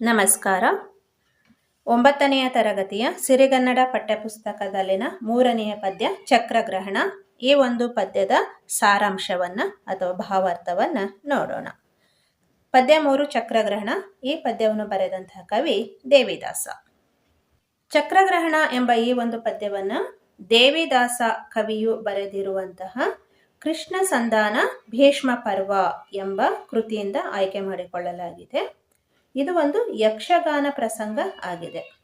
ನಮಸ್ಕಾರ. ಒಂಬತ್ತನೆಯ ತರಗತಿಯ ಸಿರಿಗನ್ನಡ ಪಠ್ಯಪುಸ್ತಕದಲ್ಲಿನ ಮೂರನೆಯ ಪದ್ಯ ಚಕ್ರಗ್ರಹಣ. ಈ ಒಂದು ಪದ್ಯದ ಸಾರಾಂಶವನ್ನು ಅಥವಾ ಭಾವಾರ್ಥವನ್ನು ನೋಡೋಣ. ಪದ್ಯ ಮೂರು ಚಕ್ರಗ್ರಹಣ. ಈ ಪದ್ಯವನ್ನು ಬರೆದಂತಹ ಕವಿ ದೇವಿದಾಸ. ಚಕ್ರಗ್ರಹಣ ಎಂಬ ಈ ಒಂದು ಪದ್ಯವನ್ನು ದೇವಿದಾಸ ಕವಿಯು ಬರೆದಿರುವಂತಹ ಕೃಷ್ಣ ಸಂಧಾನ ಭೀಷ್ಮ ಪರ್ವ ಎಂಬ ಕೃತಿಯಿಂದ ಆಯ್ಕೆ ಮಾಡಿಕೊಳ್ಳಲಾಗಿದೆ. ಇದು ಒಂದು ಯಕ್ಷಗಾನ ಪ್ರಸಂಗ ಆಗಿದೆ.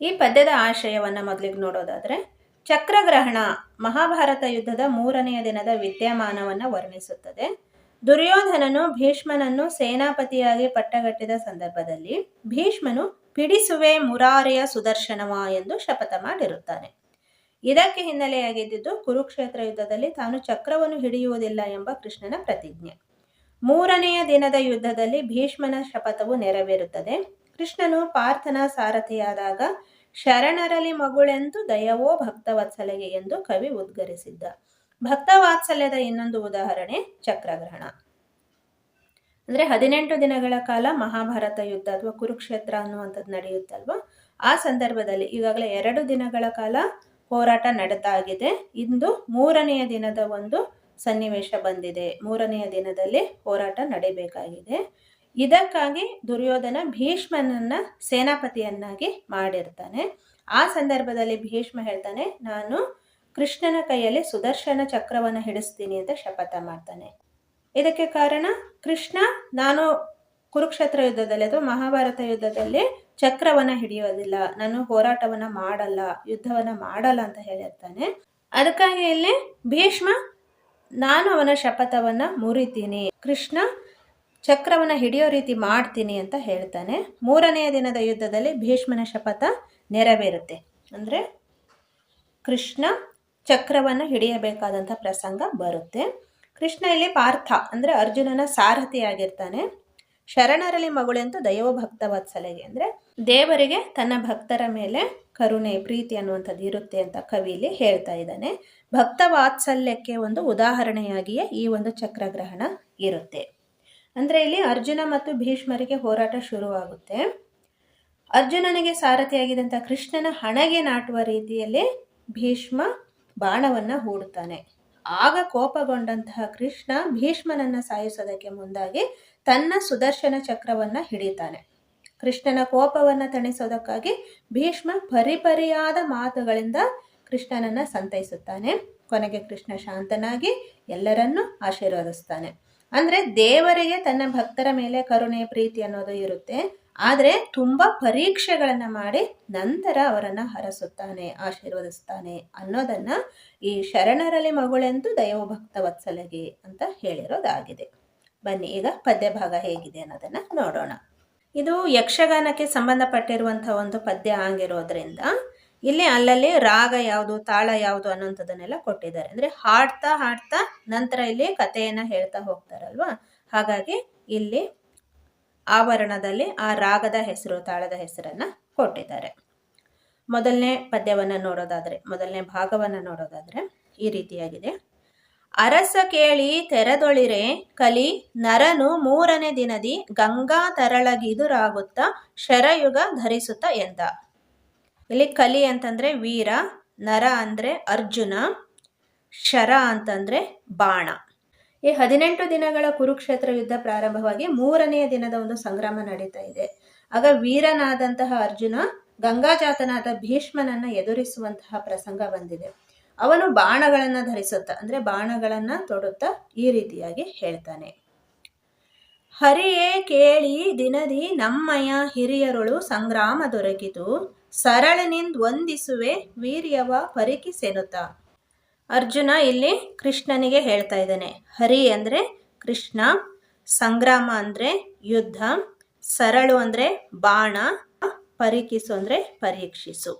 ಈ ಪದ್ಯದ ಆಶಯವನ್ನು ಮೊದಲಿಗೆ ನೋಡೋದಾದರೆ, ಚಕ್ರಗ್ರಹಣ ಮಹಾಭಾರತ ಯುದ್ಧದ ಮೂರನೆಯ ದಿನದ ವಿದ್ಯಮಾನವನ್ನು ವರ್ಣಿಸುತ್ತದೆ. ದುರ್ಯೋಧನನು ಭೀಷ್ಮನನ್ನು ಸೇನಾಪತಿಯಾಗಿ ಪಟ್ಟಗಟ್ಟಿದ ಸಂದರ್ಭದಲ್ಲಿ ಭೀಷ್ಮನು ಪಿಡಿಸುವೆ ಮುರಾರೆಯ ಸುದರ್ಶನವ ಎಂದು ಶಪಥ ಮಾಡಿರುತ್ತಾನೆ. ಇದಕ್ಕೆ ಹಿನ್ನೆಲೆಯಾಗಿದ್ದು ಕುರುಕ್ಷೇತ್ರ ಯುದ್ಧದಲ್ಲಿ ತಾನು ಚಕ್ರವನ್ನು ಹಿಡಿಯುವುದಿಲ್ಲ ಎಂಬ ಕೃಷ್ಣನ ಪ್ರತಿಜ್ಞೆ. ಮೂರನೆಯ ದಿನದ ಯುದ್ಧದಲ್ಲಿ ಭೀಷ್ಮನ ಶಪಥವು ನೆರವೇರುತ್ತದೆ. ಕೃಷ್ಣನು ಪಾರ್ಥನ ಸಾರಥಿಯಾದಾಗ, ಶರಣರಲ್ಲಿ ಮಗುಳೆಂದು ದಯವೋ ಭಕ್ತವತ್ಸಲೆಗೆ ಎಂದು ಕವಿ ಉದ್ಗರಿಸಿದ್ದ. ಭಕ್ತವಾತ್ಸಲ್ಯದ ಇನ್ನೊಂದು ಉದಾಹರಣೆ ಚಕ್ರಗ್ರಹಣ. ಅಂದ್ರೆ ಹದಿನೆಂಟು ದಿನಗಳ ಕಾಲ ಮಹಾಭಾರತ ಯುದ್ಧ ಅಥವಾ ಕುರುಕ್ಷೇತ್ರ ಅನ್ನುವಂಥದ್ದು ನಡೆಯುತ್ತಲ್ವ? ಆ ಸಂದರ್ಭದಲ್ಲಿ ಈಗಾಗಲೇ ಎರಡು ದಿನಗಳ ಕಾಲ ಹೋರಾಟ ನಡೆದಾಗಿದೆ ಇಂದು ಮೂರನೆಯ ದಿನದ ಒಂದು ಸನ್ನಿವೇಶ ಬಂದಿದೆ. ಮೂರನೆಯ ದಿನದಲ್ಲಿ ಹೋರಾಟ ನಡೆಯಬೇಕಾಗಿದೆ ಇದಕ್ಕಾಗಿ ದುರ್ಯೋಧನ ಭೀಷ್ಮನನ್ನ ಸೇನಾಪತಿಯನ್ನಾಗಿ ಮಾಡಿರ್ತಾನೆ. ಆ ಸಂದರ್ಭದಲ್ಲಿ ಭೀಷ್ಮ ಹೇಳ್ತಾನೆ, ನಾನು ಕೃಷ್ಣನ ಕೈಯಲ್ಲಿ ಸುದರ್ಶನ ಚಕ್ರವನ್ನು ಹಿಡಿಸ್ತೀನಿ ಅಂತ ಶಪಥ ಮಾಡ್ತಾನೆ. ಇದಕ್ಕೆ ಕಾರಣ, ಕೃಷ್ಣ ನಾನು ಕುರುಕ್ಷೇತ್ರ ಯುದ್ಧದಲ್ಲಿ ಅಥವಾ ಮಹಾಭಾರತ ಯುದ್ಧದಲ್ಲಿ ಚಕ್ರವನ್ನ ಹಿಡಿಯೋದಿಲ್ಲ. ನಾನು ಹೋರಾಟವನ್ನ ಮಾಡಲ್ಲ, ಯುದ್ಧವನ್ನ ಮಾಡಲ್ಲ ಅಂತ ಹೇಳಿರ್ತಾನೆ. ಅದಕ್ಕಾಗಿ ಇಲ್ಲಿ ಭೀಷ್ಮ ನಾನು ಅವನ ಶಪಥವನ್ನು ಮುರಿತೀನಿ. ಕೃಷ್ಣ ಚಕ್ರವನ್ನ ಹಿಡಿಯೋ ರೀತಿ ಮಾಡ್ತೀನಿ ಅಂತ ಹೇಳ್ತಾನೆ. ಮೂರನೆಯ ದಿನದ ಯುದ್ಧದಲ್ಲಿ ಭೀಷ್ಮನ ಶಪಥ ನೆರವೇರುತ್ತೆ. ಅಂದ್ರೆ ಕೃಷ್ಣ ಚಕ್ರವನ್ನು ಹಿಡಿಯಬೇಕಾದಂಥ ಪ್ರಸಂಗ ಬರುತ್ತೆ. ಕೃಷ್ಣ ಇಲ್ಲಿ ಪಾರ್ಥ, ಅಂದ್ರೆ ಅರ್ಜುನನ ಸಾರಥಿಯಾಗಿರ್ತಾನೆ. ಶರಣರಲ್ಲಿ ಮಗಳಂತೂ ದೈವ ಭಕ್ತ ವಾತ್ಸಲೆಗೆ ಅಂದರೆ ದೇವರಿಗೆ ತನ್ನ ಭಕ್ತರ ಮೇಲೆ ಕರುಣೆ, ಪ್ರೀತಿ ಅನ್ನುವಂಥದ್ದು ಇರುತ್ತೆ ಅಂತ ಕವಿಲಿ ಹೇಳ್ತಾ ಇದ್ದಾನೆ. ಭಕ್ತ ವಾತ್ಸಲ್ಯಕ್ಕೆ ಒಂದು ಉದಾಹರಣೆಯಾಗಿಯೇ ಈ ಒಂದು ಚಕ್ರಗ್ರಹಣ ಇರುತ್ತೆ. ಅಂದರೆ ಇಲ್ಲಿ ಅರ್ಜುನ ಮತ್ತು ಭೀಷ್ಮರಿಗೆ ಹೋರಾಟ ಶುರುವಾಗುತ್ತೆ. ಅರ್ಜುನನಿಗೆ ಸಾರಥಿಯಾಗಿದ್ದಂಥ ಕೃಷ್ಣನ ಹಣಗೆ ನಾಟುವ ರೀತಿಯಲ್ಲಿ ಭೀಷ್ಮ ಬಾಣವನ್ನು ಹೂಡುತ್ತಾನೆ. ಆಗ ಕೋಪಗೊಂಡಂತಹ ಕೃಷ್ಣ ಭೀಷ್ಮನನ್ನ ಸಾಯಿಸೋದಕ್ಕೆ ಮುಂದಾಗಿ ತನ್ನ ಸುದರ್ಶನ ಚಕ್ರವನ್ನ ಹಿಡಿತಾನೆ ಕೃಷ್ಣನ ಕೋಪವನ್ನ ತಣಿಸೋದಕ್ಕಾಗಿ ಭೀಷ್ಮ ಪರಿಪರಿಯಾದ ಮಾತುಗಳಿಂದ ಕೃಷ್ಣನನ್ನ ಸಂತೈಸುತ್ತಾನೆ. ಕೊನೆಗೆ ಕೃಷ್ಣ ಶಾಂತನಾಗಿ ಎಲ್ಲರನ್ನೂ ಆಶೀರ್ವದಿಸ್ತಾನೆ. ಅಂದ್ರೆ ದೇವರಿಗೆ ತನ್ನ ಭಕ್ತರ ಮೇಲೆ ಕರುಣೆ, ಪ್ರೀತಿ ಅನ್ನೋದು ಇರುತ್ತೆ. ಆದರೆ ತುಂಬ ಪರೀಕ್ಷೆಗಳನ್ನ ಮಾಡಿ ನಂತರ ಅವರನ್ನ ಹರಸುತ್ತಾನೆ, ಆಶೀರ್ವದಿಸ್ತಾನೆ ಅನ್ನೋದನ್ನ ಈ ಶರಣರಲ್ಲಿ ಮಗುಳೆಂದು ದೈವ ಭಕ್ತ ವತ್ಸಲಗೆ ಅಂತ ಹೇಳಿರೋದಾಗಿದೆ. ಬನ್ನಿ, ಈಗ ಪದ್ಯ ಭಾಗ ಹೇಗಿದೆ ಅನ್ನೋದನ್ನ ನೋಡೋಣ. ಇದು ಯಕ್ಷಗಾನಕ್ಕೆ ಸಂಬಂಧಪಟ್ಟಿರುವಂಥ ಒಂದು ಪದ್ಯ ಆಗಿರೋದ್ರಿಂದ ಇಲ್ಲಿ ಅಲ್ಲಲ್ಲಿ ರಾಗ ಯಾವುದು, ತಾಳ ಯಾವುದು ಅನ್ನೋಂಥದ್ದನ್ನೆಲ್ಲ ಕೊಟ್ಟಿದ್ದಾರೆ. ಅಂದ್ರೆ ಹಾಡ್ತಾ ಹಾಡ್ತಾ ನಂತರ ಇಲ್ಲಿ ಕಥೆಯನ್ನು ಹೇಳ್ತಾ ಹೋಗ್ತಾರಲ್ವಾ? ಹಾಗಾಗಿ ಇಲ್ಲಿ ಆವರಣದಲ್ಲಿ ಆ ರಾಗದ ಹೆಸರು, ತಾಳದ ಹೆಸರನ್ನ ಕೊಟ್ಟಿದ್ದಾರೆ. ಮೊದಲನೇ ಪದ್ಯವನ್ನ ನೋಡೋದಾದ್ರೆ, ಮೊದಲನೇ ಭಾಗವನ್ನ ನೋಡೋದಾದ್ರೆ ಈ ರೀತಿಯಾಗಿದೆ. ಅರಸ ಕೇಳಿ ತೆರೆದೊಳಿರೆ ಕಲಿ ನರನು ಮೂರನೇ ದಿನದಿ ಗಂಗಾ ತರಳಗಿದುರಾಗುತ್ತ ಶರಯುಗ ಧರಿಸುತ್ತ ಎಂದ. ಇಲ್ಲಿ ಕಲಿ ಅಂತಂದ್ರೆ ವೀರ, ನರ ಅಂದ್ರೆ ಅರ್ಜುನ, ಶರ ಅಂತಂದ್ರೆ ಬಾಣ. ಈ ಹದಿನೆಂಟು ದಿನಗಳ ಕುರುಕ್ಷೇತ್ರ ಯುದ್ಧ ಪ್ರಾರಂಭವಾಗಿ ಮೂರನೆಯ ದಿನದ ಒಂದು ಸಂಗ್ರಾಮ ನಡೀತಾ ಇದೆ. ಆಗ ವೀರನಾದಂತಹ ಅರ್ಜುನ ಗಂಗಾಜಾತನಾದ ಭೀಷ್ಮನನ್ನ ಎದುರಿಸುವಂತಹ ಪ್ರಸಂಗ ಬಂದಿದೆ. ಅವನು ಬಾಣಗಳನ್ನು ಧರಿಸುತ್ತ, ಅಂದ್ರೆ ಬಾಣಗಳನ್ನು ತೊಡುತ್ತಾ ಈ ರೀತಿಯಾಗಿ ಹೇಳ್ತಾನೆ. ಹರಿಯೇ ಕೇಳಿ ದಿನದಿ ನಮ್ಮಯ ಹಿರಿಯರುಳು ಸಂಗ್ರಾಮ ದೊರಕಿತು, ಸರಳನಿಂದ ವಂದಿಸುವೆ ವೀರ್ಯವ ಪರಿಕಿಸೆನುತ್ತ. ಅರ್ಜುನ ಇಲ್ಲಿ ಕೃಷ್ಣನಿಗೆ ಹೇಳ್ತಾ ಇದ್ದಾನೆ, ಹರಿ ಅಂದರೆ ಕೃಷ್ಣ, ಸಂಗ್ರಾಮ ಅಂದರೆ ಯುದ್ಧ, ಸರಳು ಅಂದರೆ ಬಾಣ ಪರೀಕ್ಷಿಸು ಅಂದರೆ ಪರೀಕ್ಷಿಸು.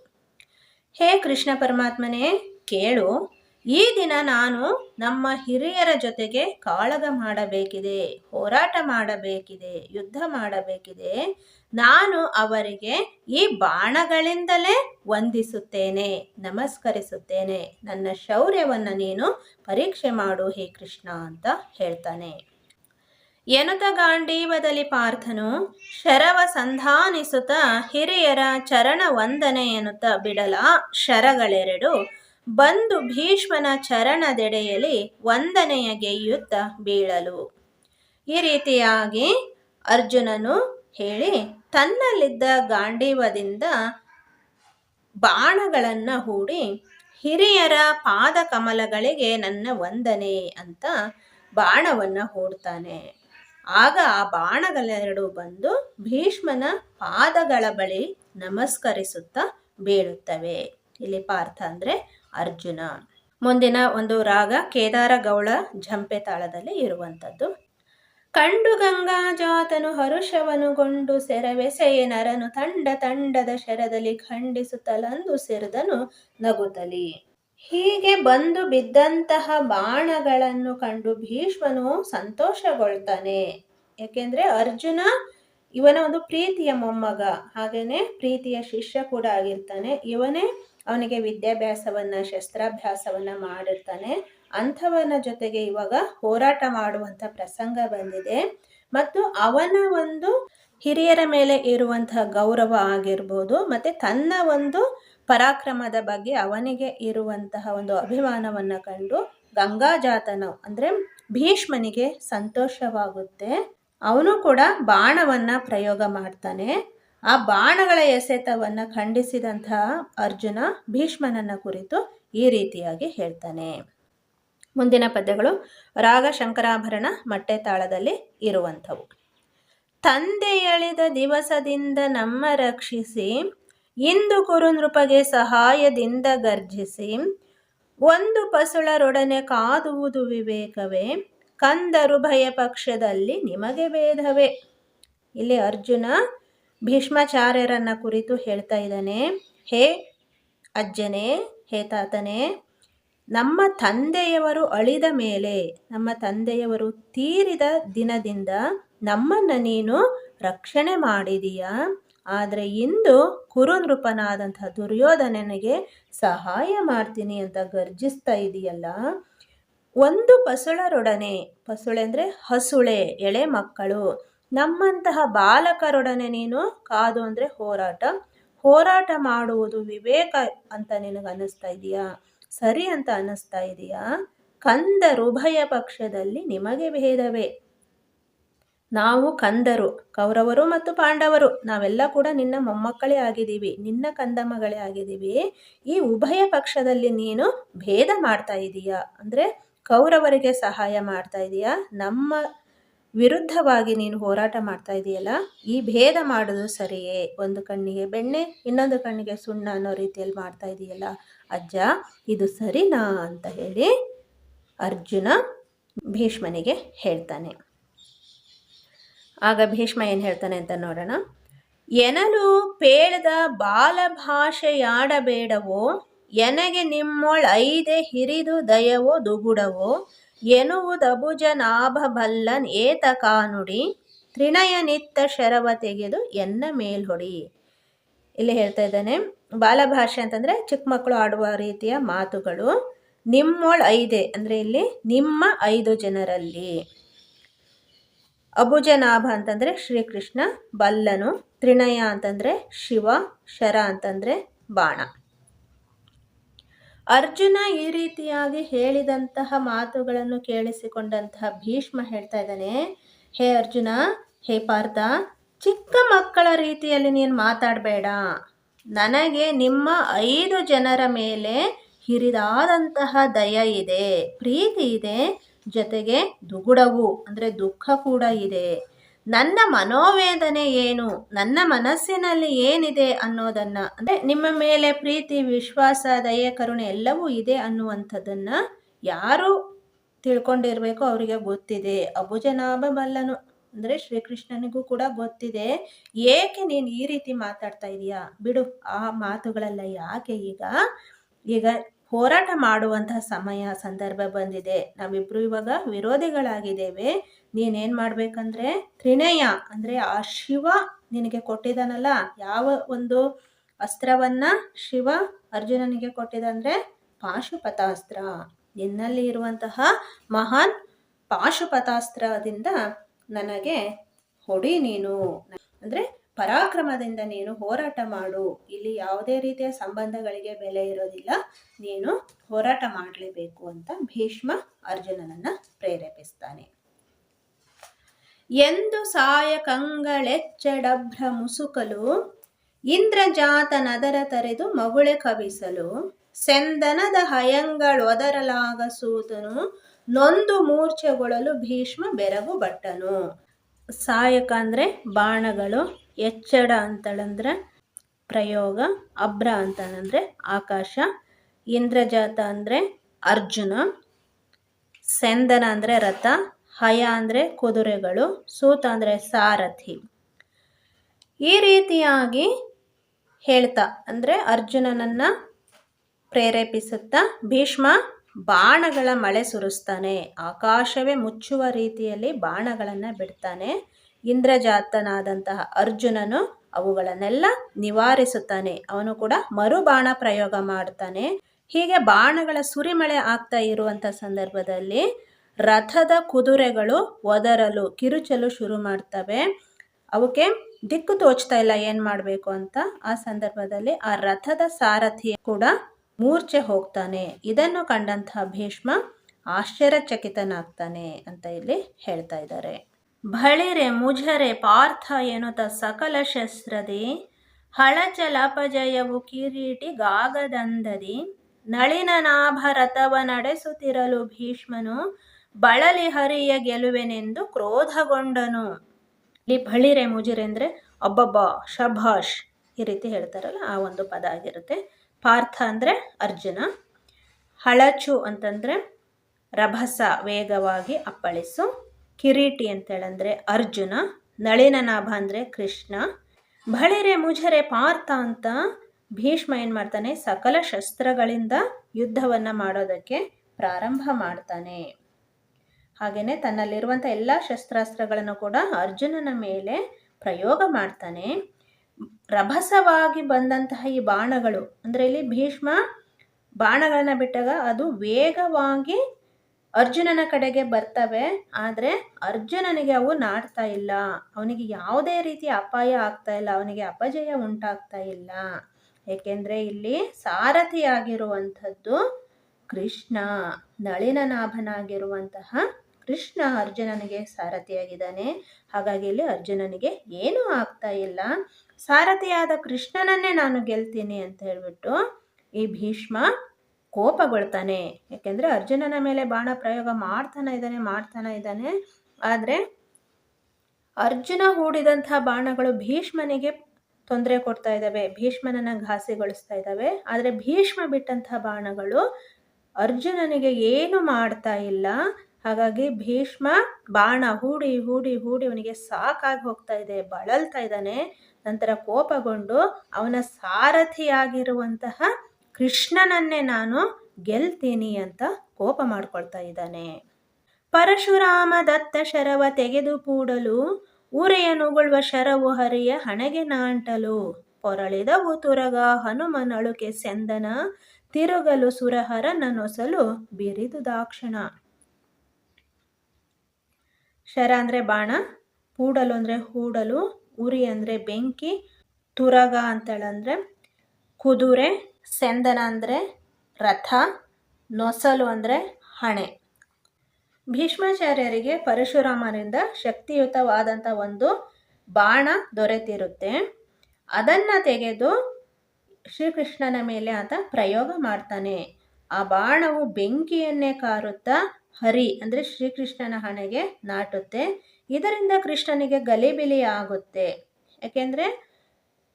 ಹೇ ಕೃಷ್ಣ ಪರಮಾತ್ಮನೇ ಕೇಳು, ಈ ದಿನ ನಾನು ನಮ್ಮ ಹಿರಿಯರ ಜೊತೆಗೆ ಕಾಳಗ ಮಾಡಬೇಕಿದೆ, ಹೋರಾಟ ಮಾಡಬೇಕಿದೆ, ಯುದ್ಧ ಮಾಡಬೇಕಿದೆ. ನಾನು ಅವರಿಗೆ ಈ ಬಾಣಗಳಿಂದಲೇ ವಂದಿಸುತ್ತೇನೆ, ನಮಸ್ಕರಿಸುತ್ತೇನೆ. ನನ್ನ ಶೌರ್ಯವನ್ನು ನೀನು ಪರೀಕ್ಷೆ ಮಾಡು, ಹೇ ಕೃಷ್ಣ ಅಂತ ಹೇಳ್ತಾನೆ. ಎನುತ ಗಾಂಡೀವದಲ್ಲಿ ಪಾರ್ಥನು, ಶರವ ಸಂಧಾನಿಸುತ್ತ ಹಿರಿಯರ ಚರಣ ವಂದನೆ ಎನ್ನುತ್ತ ಬಿಡಲ, ಶರಗಳೆರಡು ಬಂದು ಭೀಷ್ಮನ ಚರಣದೆಡೆಯಲ್ಲಿ ವಂದನೆಯ ಗೆಯ್ಯುತ್ತ ಬೀಳಲು. ಈ ರೀತಿಯಾಗಿ ಅರ್ಜುನನು ಹೇಳಿ, ತನ್ನಲ್ಲಿದ್ದ ಗಾಂಡೀವದಿಂದ ಬಾಣಗಳನ್ನು ಹೂಡಿ, ಹಿರಿಯರ ಪಾದ ಕಮಲಗಳಿಗೆ ನನ್ನ ವಂದನೆ ಅಂತ ಬಾಣವನ್ನು ಹೂಡ್ತಾನೆ. ಆಗ ಆ ಬಾಣಗಳೆರಡು ಬಂದು ಭೀಷ್ಮನ ಪಾದಗಳ ಬಳಿ ನಮಸ್ಕರಿಸುತ್ತಾ ಬೀಳುತ್ತವೆ. ಇಲ್ಲಿ ಪಾರ್ಥ ಅಂದ್ರೆ ಅರ್ಜುನ. ಮುಂದಿನ ಒಂದು ರಾಗ ಕೇದಾರ ಗೌಳ ಝಂಪೆ ತಾಳದಲ್ಲಿ ಇರುವಂಥದ್ದು. ಕಂಡು ಗಂಗಾಜಾತನು ಹರುಷವನುಗೊಂಡು ಸೆರವೆಸೆಯ ನರನು ತಂಡ ತಂಡದ ಶರದಲ್ಲಿ ಖಂಡಿಸುತ್ತಲಂದು ಸೆರೆದನು ನಗುತ್ತಲಿ ಹೀಗೆ ಬಂದು ಬಿದ್ದಂತಹ ಬಾಣಗಳನ್ನು ಕಂಡು ಭೀಷ್ಮನು ಸಂತೋಷಗೊಳ್ತಾನೆ. ಯಾಕೆಂದ್ರೆ ಅರ್ಜುನ ಇವನ ಒಂದು ಪ್ರೀತಿಯ ಮೊಮ್ಮಗ, ಹಾಗೇನೆ ಪ್ರೀತಿಯ ಶಿಷ್ಯ ಕೂಡ ಆಗಿರ್ತಾನೆ. ಇವನೇ ಅವನಿಗೆ ವಿದ್ಯಾಭ್ಯಾಸವನ್ನ, ಶಸ್ತ್ರಾಭ್ಯಾಸವನ್ನ ಮಾಡಿರ್ತಾನೆ ಅಂಥವನ ಜೊತೆಗೆ ಇವಾಗ ಹೋರಾಟ ಮಾಡುವಂತ ಪ್ರಸಂಗ ಬಂದಿದೆ. ಮತ್ತು ಅವನ ಒಂದು ಹಿರಿಯರ ಮೇಲೆ ಇರುವಂತಹ ಗೌರವ ಆಗಿರ್ಬೋದು, ಮತ್ತೆ ತನ್ನ ಒಂದು ಪರಾಕ್ರಮದ ಬಗ್ಗೆ ಅವನಿಗೆ ಇರುವಂತಹ ಒಂದು ಅಭಿಮಾನವನ್ನ ಕಂಡು ಗಂಗಾಜಾತನ ಅಂದ್ರೆ ಭೀಷ್ಮನಿಗೆ ಸಂತೋಷವಾಗುತ್ತೆ. ಅವನು ಕೂಡ ಬಾಣವನ್ನ ಪ್ರಯೋಗ ಮಾಡ್ತಾನೆ. ಆ ಬಾಣಗಳ ಎಸೆತವನ್ನು ಖಂಡಿಸಿದಂತಹ ಅರ್ಜುನ ಭೀಷ್ಮನನ್ನ ಕುರಿತು ಈ ರೀತಿಯಾಗಿ ಹೇಳ್ತಾನೆ. ಮುಂದಿನ ಪದ್ಯಗಳು ರಾಗ ಶಂಕರಾಭರಣ ಮಟ್ಟೆ ತಾಳದಲ್ಲಿ ಇರುವಂಥವು. ತಂದೆ ಎಳೆದ ದಿವಸದಿಂದ ನಮ್ಮ ರಕ್ಷಿಸಿ, ಇಂದು ಕುರುನೃಪಗೆ ಸಹಾಯದಿಂದ ಗರ್ಜಿಸಿ, ಒಂದು ಪಸುಳರೊಡನೆ ಕಾದುವುದು ವಿವೇಕವೇ, ಕಂದರು ಭಯ ಪಕ್ಷದಲ್ಲಿ ನಿಮಗೆ ಭೇದವೇ. ಇಲ್ಲಿ ಅರ್ಜುನ ಭೀಷ್ಮಾಚಾರ್ಯರನ್ನ ಕುರಿತು ಹೇಳ್ತಾ ಇದ್ದಾನೆ, ಹೇ ಅಜ್ಜನೇ, ಹೇ ತಾತನೇ, ನಮ್ಮ ತಂದೆಯವರು ಅಳಿದ ಮೇಲೆ, ನಮ್ಮ ತಂದೆಯವರು ತೀರಿದ ದಿನದಿಂದ ನಮ್ಮನ್ನು ನೀನು ರಕ್ಷಣೆ ಮಾಡಿದೀಯಾ. ಆದರೆ ಇಂದು ಕುರುನೃಪನಾದಂಥ ದುರ್ಯೋಧನನಿಗೆ ಸಹಾಯ ಮಾಡ್ತೀನಿ ಅಂತ ಗರ್ಜಿಸ್ತಾ ಇದೆಯಲ್ಲ. ಒಂದು ಪಸುಳರೊಡನೆ ಪಸುಳೆ ಅಂದರೆ ಹಸುಳೆ, ಎಳೆ ಮಕ್ಕಳು ನಮ್ಮಂತಹ ಬಾಲಕರೊಡನೆ ನೀನು ಕಾದು ಅಂದರೆ ಹೋರಾಟ. ಹೋರಾಟ ಮಾಡುವುದು ವಿವೇಕ ಅಂತ ನಿನಗೆ ಅನ್ನಿಸ್ತಾ ಇದೆಯಾ? ಸರಿ ಅಂತ ಅನ್ನಿಸ್ತಾ ಇದೆಯಾ? ಕಂದರು ಉಭಯ ಪಕ್ಷದಲ್ಲಿ ನಿಮಗೆ ಭೇದವೇ? ನಾವು ಕಂದರು, ಕೌರವರು ಮತ್ತು ಪಾಂಡವರು, ನಾವೆಲ್ಲ ಕೂಡ ನಿನ್ನ ಮೊಮ್ಮಕ್ಕಳೇ ಆಗಿದ್ದೀವಿ, ನಿನ್ನ ಕಂದಮ್ಮಗಳೇ ಆಗಿದ್ದೀವಿ. ಈ ಉಭಯ ಪಕ್ಷದಲ್ಲಿ ನೀನು ಭೇದ ಮಾಡ್ತಾ ಇದೀಯಾ? ಅಂದರೆ ಕೌರವರಿಗೆ ಸಹಾಯ ಮಾಡ್ತಾ ಇದೀಯಾ? ನಮ್ಮ ವಿರುದ್ಧವಾಗಿ ನೀನು ಹೋರಾಟ ಮಾಡ್ತಾ ಇದೆಯಲ್ಲ, ಈ ಭೇದ ಮಾಡೋದು ಸರಿಯೇ? ಒಂದು ಕಣ್ಣಿಗೆ ಬೆಣ್ಣೆ, ಇನ್ನೊಂದು ಕಣ್ಣಿಗೆ ಸುಣ್ಣ ಅನ್ನೋ ರೀತಿಯಲ್ಲಿ ಮಾಡ್ತಾ ಇದೆಯಲ್ಲ, ಅಜ್ಜ, ಇದು ಸರಿನಾ ಅಂತ ಹೇಳಿ ಅರ್ಜುನ ಭೀಷ್ಮನಿಗೆ ಹೇಳ್ತಾನೆ. ಆಗ ಭೀಷ್ಮ ಏನು ಹೇಳ್ತಾನೆ ಅಂತ ನೋಡೋಣ. ಎನಲು ಪೇಳ್ದ ಬಾಲಭಾಷೆಯಾಡಬೇಡವೋ ಎನಗೆ ನಿಮ್ಮೊಳ್ ಐದೆ ಹಿರಿದು ದಯವೋ ದುಗುಡವೋ ಬಲ್ಲನ್ ಏತ ಕಾನುಡಿ ತ್ರಿಣಯ ನಿತ್ತ ಶರವ ತೆಗೆದು ಎನ್ನ ಮೇಲ್ಹೊಡಿ. ಇಲ್ಲಿ ಹೇಳ್ತಾ ಇದ್ದಾನೆ ಬಾಲಭಾಷೆ ಅಂತಂದರೆ ಚಿಕ್ಕ ಮಕ್ಕಳು ಆಡುವ ರೀತಿಯ ಮಾತುಗಳು. ನಿಮ್ಮೊಳ ಐದೆ ಅಂದರೆ ಇಲ್ಲಿ ನಿಮ್ಮ ಐದು ಜನರಲ್ಲಿ. ಅಭುಜನಾಭ ಅಂತಂದರೆ ಶ್ರೀಕೃಷ್ಣ, ಬಲ್ಲನು ತ್ರಿಣಯ ಅಂತಂದರೆ ಶಿವ, ಶರ ಅಂತಂದರೆ ಬಾಣ. ಅರ್ಜುನ ಈ ರೀತಿಯಾಗಿ ಹೇಳಿದಂತಹ ಮಾತುಗಳನ್ನು ಕೇಳಿಸಿಕೊಂಡಂತಹ ಭೀಷ್ಮ ಹೇಳ್ತಾ ಇದ್ದಾನೆ, ಹೇ ಅರ್ಜುನ, ಹೇ ಪಾರ್ಥ, ಚಿಕ್ಕ ಮಕ್ಕಳ ರೀತಿಯಲ್ಲಿ ನೀನು ಮಾತಾಡಬೇಡ. ನನಗೆ ನಿಮ್ಮ ಐದು ಜನರ ಮೇಲೆ ಹಿರಿದಾದಂತಹ ದಯ ಇದೆ, ಪ್ರೀತಿ ಇದೆ, ಜೊತೆಗೆ ದುಗುಡವು, ಅಂದರೆ ದುಃಖ ಕೂಡ ಇದೆ. ನನ್ನ ಮನೋವೇದನೆ ಏನು? ನನ್ನ ಮನಸ್ಸಿನಲ್ಲಿ ಏನಿದೆ ಅನ್ನೋದನ್ನ, ಅಂದ್ರೆ ನಿಮ್ಮ ಮೇಲೆ ಪ್ರೀತಿ, ವಿಶ್ವಾಸ, ದಯೆ, ಕರುಣೆ ಎಲ್ಲವೂ ಇದೆ ಅನ್ನುವಂಥದ್ದನ್ನ ಯಾರು ತಿಳ್ಕೊಂಡಿರ್ಬೇಕು ಅವರಿಗೆ ಗೊತ್ತಿದೆ. ಅಬುಜನಾಭ ಬಲ್ಲನು, ಅಂದ್ರೆ ಶ್ರೀಕೃಷ್ಣನಿಗೂ ಕೂಡ ಗೊತ್ತಿದೆ. ಏಕೆ ನೀನು ಈ ರೀತಿ ಮಾತಾಡ್ತಾ ಇದೀಯಾ? ಬಿಡು, ಆ ಮಾತುಗಳೆಲ್ಲ ಯಾಕೆ ಈಗ? ಈಗ ಹೋರಾಟ ಮಾಡುವಂತಹ ಸಮಯ, ಸಂದರ್ಭ ಬಂದಿದೆ. ನಾವಿಬ್ರು ಇವಾಗ ವಿರೋಧಿಗಳಾಗಿದ್ದೇವೆ. ನೀನೇನು ಮಾಡ್ಬೇಕಂದ್ರೆ ತ್ರಿನಯ, ಅಂದರೆ ಆ ಶಿವ ನಿನಗೆ ಕೊಟ್ಟಿದ್ದಾನಲ್ಲ, ಯಾವ ಒಂದು ಅಸ್ತ್ರವನ್ನ ಶಿವ ಅರ್ಜುನನಿಗೆ ಕೊಟ್ಟಿದಂದ್ರೆ ಪಾಶುಪತಾಸ್ತ್ರ ನಿನ್ನಲ್ಲಿ ಇರುವಂತಹ ಮಹಾನ್ ಪಾಶುಪತಾಸ್ತ್ರದಿಂದ ನನಗೆ ಹೊಡಿ ನೀನು. ಅಂದರೆ ಪರಾಕ್ರಮದಿಂದ ನೀನು ಹೋರಾಟ ಮಾಡು. ಇಲ್ಲಿ ಯಾವುದೇ ರೀತಿಯ ಸಂಬಂಧಗಳಿಗೆ ಬೆಲೆ ಇರೋದಿಲ್ಲ. ನೀನು ಹೋರಾಟ ಮಾಡಲೇಬೇಕು ಅಂತ ಭೀಷ್ಮ ಅರ್ಜುನನನ್ನ ಪ್ರೇರೇಪಿಸ್ತಾನೆ. ಎಂದು ಸಾಯಕಂಗಳೆಚ್ಚಡಭ್ರ ಮುಸುಕಲು ಇಂದ್ರಜಾತ ನದರ ತರೆದು ಮಗುಳೆ ಕವಿಸಲು, ಸೆಂದನದ ಹಯಂಗಳೊದರಲಾಗ ಸೂತನು, ನೊಂದು ಮೂರ್ಛೆಗೊಳಲು ಭೀಷ್ಮ ಬೆರಗು ಬಟ್ಟನು. ಸಾಯಕ ಅಂದರೆ ಬಾಣಗಳು, ಎಚ್ಚಡ ಅಂತಳಂದ್ರೆ ಪ್ರಯೋಗ, ಅಬ್ರ ಅಂತಳಂದ್ರೆ ಆಕಾಶ, ಇಂದ್ರಜಾತ ಅಂದರೆ ಅರ್ಜುನ, ಸೆಂದನ ಅಂದರೆ ರಥ ಹಯ ಅಂದರೆ ಕುದುರೆಗಳು, ಸೂತ ಅಂದರೆ ಸಾರಥಿ. ಈ ರೀತಿಯಾಗಿ ಹೇಳ್ತಾ ಅಂದರೆ ಅರ್ಜುನನನ್ನು ಪ್ರೇರೇಪಿಸುತ್ತಾ ಭೀಷ್ಮ ಬಾಣಗಳ ಮಳೆ ಸುರಿಸ್ತಾನೆ. ಆಕಾಶವೇ ಮುಚ್ಚುವ ರೀತಿಯಲ್ಲಿ ಬಾಣಗಳನ್ನು ಬಿಡ್ತಾನೆ. ಇಂದ್ರಜಾತನಾದಂತಹ ಅರ್ಜುನನು ಅವುಗಳನ್ನೆಲ್ಲ ನಿವಾರಿಸುತ್ತಾನೆ. ಅವನು ಕೂಡ ಮರುಬಾಣ ಪ್ರಯೋಗ ಮಾಡ್ತಾನೆ. ಹೀಗೆ ಬಾಣಗಳ ಸುರಿಮಳೆ ಆಗ್ತಾ ಇರುವಂಥ ಸಂದರ್ಭದಲ್ಲಿ ರಥದ ಕುದುರೆಗಳು ಒದರಲು ಕಿರುಚಲು ಶುರು ಮಾಡ್ತವೆ. ಅವಕ್ಕೆ ದಿಕ್ಕು ತೋಚ್ತಾ ಇಲ್ಲ, ಏನು ಮಾಡಬೇಕು ಅಂತ. ಆ ಸಂದರ್ಭದಲ್ಲಿ ಆ ರಥದ ಸಾರಥಿ ಕೂಡ ಮೂರ್ಛೆ ಹೋಗ್ತಾನೆ. ಇದನ್ನು ಕಂಡಂತಹ ಭೀಷ್ಮ ಆಶ್ಚರ್ಯಚಕಿತನಾಗ್ತಾನೆ ಅಂತ ಇಲ್ಲಿ ಹೇಳ್ತಾ ಇದ್ದಾರೆ. ಬಳಿರೆ ಮುಜರೆ ಪಾರ್ಥ ಎನ್ನುತ್ತ ಸಕಲ ಶಸ್ತ್ರದಿ ಹಳಚಲಪಜಯವು ಕಿರೀಟಿ ಗಾಗದಂದದಿ. ನಳಿನನಾಭ ರಥವ ನಡೆಸುತ್ತಿರಲು ಭೀಷ್ಮನು ಬಳಲಿ ಹರಿಯ ಗೆಲುವೆನೆಂದು ಕ್ರೋಧಗೊಂಡನು. ಇಲ್ಲಿ ಬಳಿರೆ ಮುಜಿರೆ ಅಂದರೆ ಅಬ್ಬಬ್ಬ, ಶಭಾಷ್ ಈ ರೀತಿ ಹೇಳ್ತಾರಲ್ಲ, ಆ ಒಂದು ಪದ ಆಗಿರುತ್ತೆ. ಪಾರ್ಥ ಅಂದರೆ ಅರ್ಜುನ, ಹಳಚು ಅಂತಂದರೆ ರಭಸ, ವೇಗವಾಗಿ ಅಪ್ಪಳಿಸು, ಕಿರೀಟಿ ಅಂತೇಳಂದರೆ ಅರ್ಜುನ, ನಳಿನನಾಭ ಅಂದರೆ ಕೃಷ್ಣ. ಬಳಿರೆ ಮುಜರೆ ಪಾರ್ಥ ಅಂತ ಭೀಷ್ಮ ಏನು ಮಾಡ್ತಾನೆ, ಸಕಲ ಶಸ್ತ್ರಗಳಿಂದ ಯುದ್ಧವನ್ನು ಮಾಡೋದಕ್ಕೆ ಪ್ರಾರಂಭ ಮಾಡ್ತಾನೆ. ಹಾಗೆಯೇ ತನ್ನಲ್ಲಿರುವಂಥ ಎಲ್ಲ ಶಸ್ತ್ರಾಸ್ತ್ರಗಳನ್ನು ಕೂಡ ಅರ್ಜುನನ ಮೇಲೆ ಪ್ರಯೋಗ ಮಾಡ್ತಾನೆ. ರಭಸವಾಗಿ ಬಂದಂತಹ ಈ ಬಾಣಗಳು, ಅಂದರೆ ಇಲ್ಲಿ ಭೀಷ್ಮ ಬಾಣಗಳನ್ನು ಬಿಟ್ಟಾಗ ಅದು ವೇಗವಾಗಿ ಅರ್ಜುನನ ಕಡೆಗೆ ಬರ್ತವೆ. ಆದರೆ ಅರ್ಜುನನಿಗೆ ಅವು ನಾಡ್ತಾ ಇಲ್ಲ. ಅವನಿಗೆ ಯಾವುದೇ ರೀತಿಯ ಅಪಾಯ ಆಗ್ತಾ ಇಲ್ಲ. ಅವನಿಗೆ ಅಪಜಯ ಉಂಟಾಗ್ತಾ ಇಲ್ಲ. ಏಕೆಂದರೆ ಇಲ್ಲಿ ಸಾರಥಿಯಾಗಿರುವಂಥದ್ದು ಕೃಷ್ಣ, ನಳಿನನಾಭನಾಗಿರುವಂತಹ ಕೃಷ್ಣ ಅರ್ಜುನನಿಗೆ ಸಾರಥಿಯಾಗಿದ್ದಾನೆ. ಹಾಗಾಗಿ ಇಲ್ಲಿ ಅರ್ಜುನನಿಗೆ ಏನೂ ಆಗ್ತಾ ಇಲ್ಲ. ಸಾರಥಿಯಾದ ಕೃಷ್ಣನನ್ನೇ ನಾನು ಗೆಲ್ತೀನಿ ಅಂತ ಹೇಳ್ಬಿಟ್ಟು ಈ ಭೀಷ್ಮ ಕೋಪಗೊಳ್ತಾನೆ. ಯಾಕೆಂದರೆ ಅರ್ಜುನನ ಮೇಲೆ ಬಾಣ ಪ್ರಯೋಗ ಮಾಡ್ತಾನೆ ಇದ್ದಾನೆ ಮಾಡ್ತಾನೆ ಇದ್ದಾನೆ. ಆದರೆ ಅರ್ಜುನ ಹೂಡಿದಂಥ ಬಾಣಗಳು ಭೀಷ್ಮನಿಗೆ ತೊಂದರೆ ಕೊಡ್ತಾ ಇದ್ದಾವೆ, ಭೀಷ್ಮನನ್ನ ಘಾಸಿಗೊಳಿಸ್ತಾ ಇದ್ದಾವೆ. ಆದರೆ ಭೀಷ್ಮ ಬಿಟ್ಟಂತಹ ಬಾಣಗಳು ಅರ್ಜುನನಿಗೆ ಏನು ಮಾಡ್ತಾ ಇಲ್ಲ. ಹಾಗಾಗಿ ಭೀಷ್ಮ ಬಾಣ ಹೂಡಿ ಹೂಡಿ ಹೂಡಿ ಅವನಿಗೆ ಸಾಕಾಗಿ ಹೋಗ್ತಾ ಇದೆ, ಬಳಲ್ತಾ ಇದ್ದಾನೆ. ನಂತರ ಕೋಪಗೊಂಡು ಅವನ ಸಾರಥಿಯಾಗಿರುವಂತಹ ಕೃಷ್ಣನನ್ನೇ ನಾನು ಗೆಲ್ತೀನಿ ಅಂತ ಕೋಪ ಮಾಡ್ಕೊಳ್ತಾ ಇದ್ದಾನೆ. ಪರಶುರಾಮ ದತ್ತ ಶರವ ತೆಗೆದು ಕೂಡಲು ಊರೆಯ ನುಗುಳುವ ಶರವು ಹರಿಯ ಹಣೆಗೆ ನಾಂಟಲು, ಪೊರಳಿದವು ತುರಗ ಹನುಮನಳುಕೆ ಸೆಂದನ, ತಿರುಗಲು ಸುರಹರ ನನೊಸಲು ಬಿರಿದು ದಾಕ್ಷಣ. ಶರ ಅಂದರೆ ಬಾಣ ಹೂಡಲು ಅಂದರೆ ಹೂಡಲು, ಉರಿ ಅಂದರೆ ಬೆಂಕಿ, ತುರಗ ಅಂತೇಳಂದರೆ ಕುದುರೆ, ಸೆಂದನ ಅಂದರೆ ರಥ, ನೊಸಲು ಅಂದರೆ ಹಣೆ. ಭೀಷ್ಮಾಚಾರ್ಯರಿಗೆ ಪರಶುರಾಮನಿಂದ ಶಕ್ತಿಯುತವಾದಂಥ ಒಂದು ಬಾಣ ದೊರೆತಿರುತ್ತೆ. ಅದನ್ನು ತೆಗೆದು ಶ್ರೀಕೃಷ್ಣನ ಮೇಲೆ ಆತ ಪ್ರಯೋಗ ಮಾಡ್ತಾನೆ. ಆ ಬಾಣವು ಬೆಂಕಿಯನ್ನೇ ಕಾರುತ್ತಾ ಹರಿ ಅಂದರೆ ಶ್ರೀಕೃಷ್ಣನ ಹಣೆಗೆ ನಾಟುತ್ತೆ. ಇದರಿಂದ ಕೃಷ್ಣನಿಗೆ ಗಲಿಬಿಲಿ ಆಗುತ್ತೆ. ಯಾಕೆಂದರೆ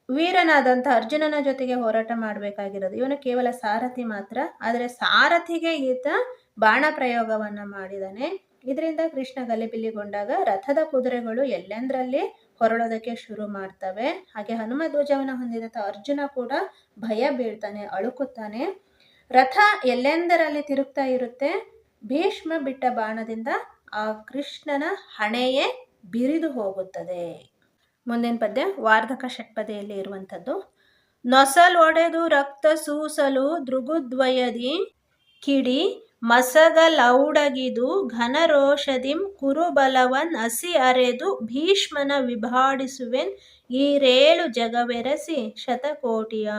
ವೀರನಾದಂಥ ಅರ್ಜುನನ ಜೊತೆಗೆ ಹೋರಾಟ ಮಾಡಬೇಕಾಗಿರೋದು. ಇವನು ಕೇವಲ ಸಾರಥಿ ಮಾತ್ರ, ಆದರೆ ಸಾರಥಿಗೆ ಈತ ಬಾಣ ಪ್ರಯೋಗವನ್ನು ಮಾಡಿದಾನೆ. ಇದರಿಂದ ಕೃಷ್ಣ ಗಲಿಬಿಲಿಗೊಂಡಾಗ ರಥದ ಕುದುರೆಗಳು ಎಲ್ಲೆಂದರಲ್ಲಿ ಹೊರಳೋದಕ್ಕೆ ಶುರು ಮಾಡ್ತವೆ. ಹಾಗೆ ಹನುಮ ಧ್ವಜವನ್ನು ಹೊಂದಿದಂಥ ಅರ್ಜುನ ಕೂಡ ಭಯ ಬೀಳ್ತಾನೆ, ಅಳುಕುತ್ತಾನೆ. ರಥ ಎಲ್ಲೆಂದರಲ್ಲಿ ತಿರುಗ್ತಾ ಇರುತ್ತೆ? ಭೀಷ್ಮ ಬಿಟ್ಟ ಬಾಣದಿಂದ ಆ ಕೃಷ್ಣನ ಹಣೆಯೇ ಬಿರಿದು ಹೋಗುತ್ತದೆ. ಮುಂದಿನ ಪದ್ಯ ವಾರ್ಧಕ ಷಟ್ಪದೆಯಲ್ಲಿ ಇರುವಂಥದ್ದು. ನೊಸಲ್ ಒಡೆದು ರಕ್ತ ಸೂಸಲು ದೃಗುದ್ವಯದಿ ಕಿಡಿ ಮಸಗಲೌಡಗಿದು ಘನರೋಷದಿಂ ಕುರುಬಲವನ್ ಹಸಿ ಅರೆದು ಭೀಷ್ಮನ ವಿಭಾಡಿಸುವೆನ್ ಈರೇಳು ಜಗವೆರಸಿ ಶತಕೋಟಿಯ.